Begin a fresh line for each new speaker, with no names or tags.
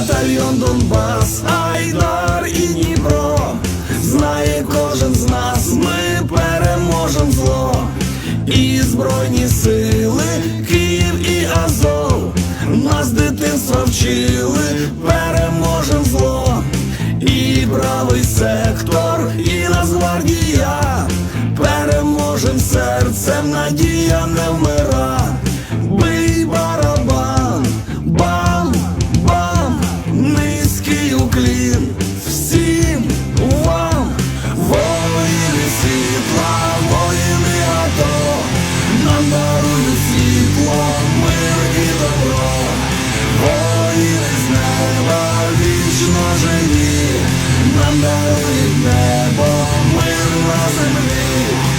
батальйон Донбас, Айдар і Дніпро, знає кожен з нас, ми переможем зло, і збройні сили, Київ і Азов, нас дитинства вчили, переможем зло, і правий сектор, і Нацгвардія, переможем серцем, надія не вмре. всім, всім вам, воїни світла, воїни АТО, нам дарують світло, мир і добро, воїни з неба вічно живі, нам дарують небо, мир на землі.